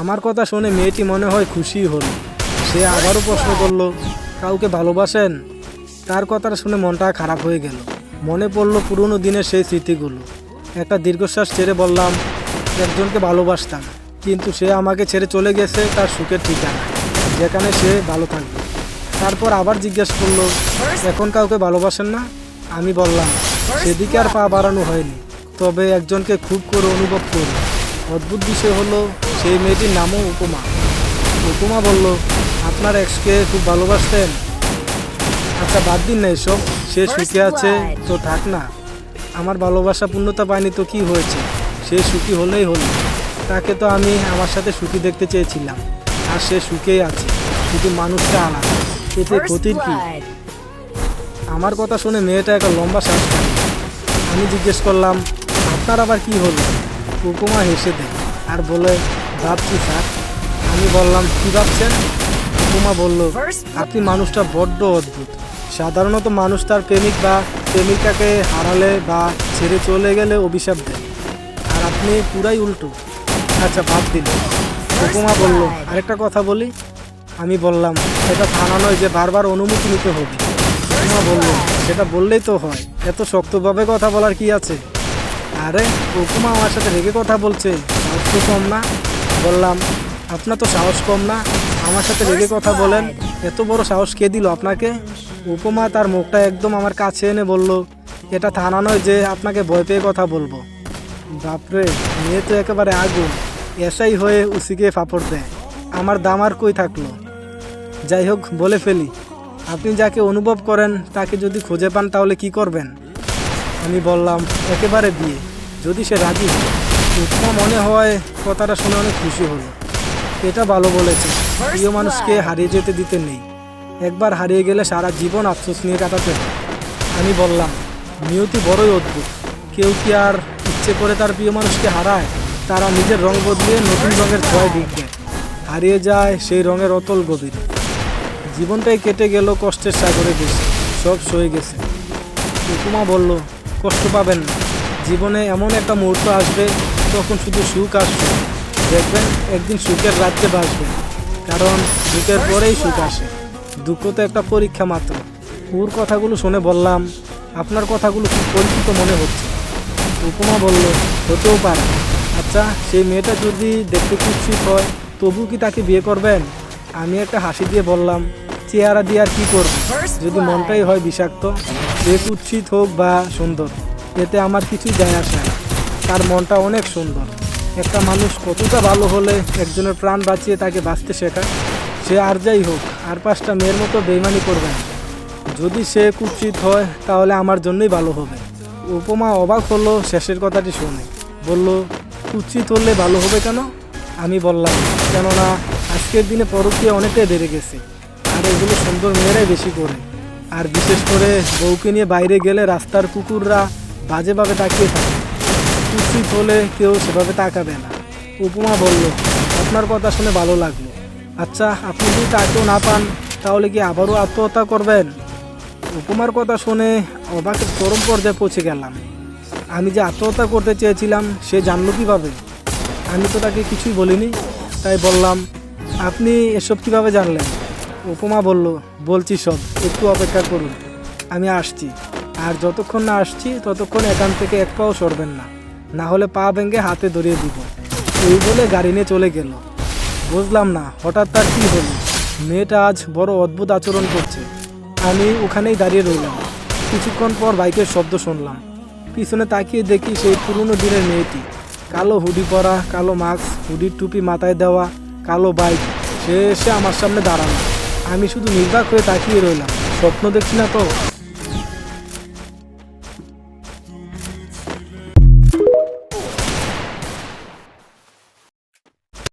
আমার কথা শুনে মেয়েটি মনে হয় খুশি হলো। সে আবারও প্রশ্ন করল, কাউকে ভালোবাসেন? তার কথাটা শুনে মনটা খারাপ হয়ে গেল। মনে পড়ল পুরনো দিনের সেই স্মৃতিগুলো। একটা দীর্ঘশ্বাস ছেড়ে বললাম, একজনকে ভালোবাসতাম, কিন্তু সে আমাকে ছেড়ে চলে গেছে তার সুখের ঠিকানা, যেখানে সে ভালো থাকবে। তারপর আবার জিজ্ঞেস করল, এখন কাউকে ভালোবাসেন না? আমি বললাম, সেদিকে আর পা বাড়ানো হয়নি, তবে একজনকে খুব করে অনুভব করি। অদ্ভুত বিষয় হলো সেই মেয়েটির নামও উপমা। উপমা বলল আপনার এক্সকে খুব ভালোবাসতেন। আচ্ছা বাদ দিন না এসব। সে সুখে আছে তো থাক না। আমার ভালোবাসা পূর্ণতা পায়নি তো কি হয়েছে? সে সুখী হলেই হলো। তাকে তো আমি আমার সাথে সুখী দেখতে চেয়েছিলাম। আর সে সুখেই আছে। শুধু মানুষটা আলাদা। এতে ক্ষতির কি? আমার কথা শুনে মেয়েটা একটা লম্বা শ্বাস। আমি জিজ্ঞেস করলাম আপনার আবার কি হলো? উপমা হেসে দেয় আর বলে ভাবছি, স্যার। আমি বললাম, কি ভাবছেন? উপমা বলল, আপনি মানুষটা বড্ড অদ্ভুত। সাধারণত মানুষ তার প্রেমিক বা প্রেমিকাকে হারালে বা ছেড়ে চলে গেলে অভিশাপ দেয়। আর আপনি পুরাই উল্টো। আচ্ছা ভাব দিল উপমা বলল, আরেকটা কথা বলি? আমি বললাম এটা থানা নয় যে বারবার অনুমতি নিতে হবে। উপমা বলল, সেটা বললেই তো হয়। এত শক্তভাবে কথা বলার কি আছে? আরে, উপমা আমার সাথে রেগে কথা বলছে। কম না। বললাম, আপনার তো সাহস কম না। আমার সাথে রেগে কথা বলেন। এত বড় সাহস কে দিল আপনাকে? উপমা তার মুখটা একদম আমার কাছে এনে বলল, এটা থানা নয় যে আপনাকে ভয় পেয়ে কথা বলব। বাপরে, মেয়ে তো একেবারে আগুন। এসাই হয়ে উসিকে ফাপড় দেয়। আমার দাম আর কই থাকল? যাই হোক, বলে ফেলি। আপনি যাকে অনুভব করেন, তাকে যদি খুঁজে পান তাহলে কি করবেন? আমি বললাম, একেবারে বিয়ে। যদি সে রাজি হয়। উপমা মনে হয়, কথাটা শুনে অনেক খুশি হলো। এটা ভালো বলেছে। প্রিয় মানুষকে হারিয়ে যেতে দিতে নেই। একবার হারিয়ে গেলে সারা জীবন আফসোস নিয়ে কাটাতে হয়। আমি বললাম নিয়তি বড়ই অদ্ভুত। কেউ কি আর ইচ্ছে করে তার প্রিয় মানুষকে হারায়? তারা নিজের রং বদলিয়ে নতুন রঙের ছোঁয়ায় ঢুকবে হারিয়ে যায় সেই রঙের অতল গভীর। জীবনটাই কেটে গেল কষ্টের সাগরে বেশি সব সয়ে গেছে। উপমা বলল, কষ্ট পাবেন না। জীবনে এমন একটা মুহূর্ত আসবে তখন শুধু সুখ আসবে দেখবেন, একদিন সুখের রাজ্যে বাসবেন কারণ, সুখের পরেই সুখ আসে। দুঃখ তো একটা পরীক্ষা মাত্র। ওর কথাগুলো শুনে বললাম, আপনার কথাগুলো খুব পরিচিত মনে হচ্ছে। উপমা বলল, হতেও পারে। আচ্ছা সেই মেয়েটা যদি দেখতে কুৎসিত হয়, তবু কি তাকে বিয়ে করবেন? আমি একটা হাসি দিয়ে বললাম, চেহারা দিয়ে আর কী করব? যদি মনটাই হয় বিষাক্ত সে কুৎসিত হোক বা সুন্দর, এতে আমার কিছুই যায় আসে না। তার মনটা অনেক সুন্দর। একটা মানুষ কতটা ভালো হলে একজনের প্রাণ বাঁচিয়ে তাকে বাঁচতে শেখায়? সে আর যাই হোক, আর পাঁচটা মেয়ের মতো বেইমানি করবে না। যদি সে কুৎসিত হয়, তাহলে আমার জন্যই ভালো হবে। উপমা অবাক হলো শেষের কথাটি শুনে। বলল, কুৎসিত হলে ভালো হবে কেন? আমি বললাম, কেননা, আজকের দিনে পরকীয়া অনেকটাই বেড়ে গেছে। আর এগুলো সুন্দর মেয়েরাই বেশি করে। আর বিশেষ করে বউকে নিয়ে বাইরে গেলে রাস্তার কুকুররা বাজেভাবে তাকিয়ে থাকে। কুৎসিত হলে কেউ সেভাবে তাকাবে না। উপমা বলল, আপনার কথা শুনে ভালো লাগল। আচ্ছা আপনি যদি তাকেও না পান, তাহলে কি আবারও আত্মহত্যা করবেন? উপমার কথা শুনে অবাকের চরম পর্যায়ে পৌঁছে গেলাম। আমি যে আত্মহত্যা করতে চেয়েছিলাম, সে জানলো কীভাবে? আমি তো তাকে কিছুই বলিনি, তাই বললাম, আপনি এসব কীভাবে জানলেন? উপমা বলল, বলছি সব, একটু অপেক্ষা করুন। আমি আসছি, আর যতক্ষণ না আসছি, ততক্ষণ এখান থেকে এক পাও সরবেন না। না হলে পা ভেঙে হাতে ধরিয়ে দিব। এই বলে গাড়ি নিয়ে চলে গেল। বুঝলাম না, হঠাৎ তার কী হলো? মেয়েটা আজ বড় অদ্ভুত আচরণ করছে। আমি ওখানেই দাঁড়িয়ে রইলাম। কিছুক্ষণ পর বাইকের শব্দ শুনলাম। পিছনে তাকিয়ে দেখি সেই পুরনো দিনের মেয়েটি। কালো হুডি পরা, কালো মাস্ক, হুডির টুপি মাথায় দেওয়া, কালো বাইক। সে এসে আমার সামনে দাঁড়ানো আমি শুধু নির্বাক হয়ে তাকিয়ে রইলাম। স্বপ্ন দেখছি না তো?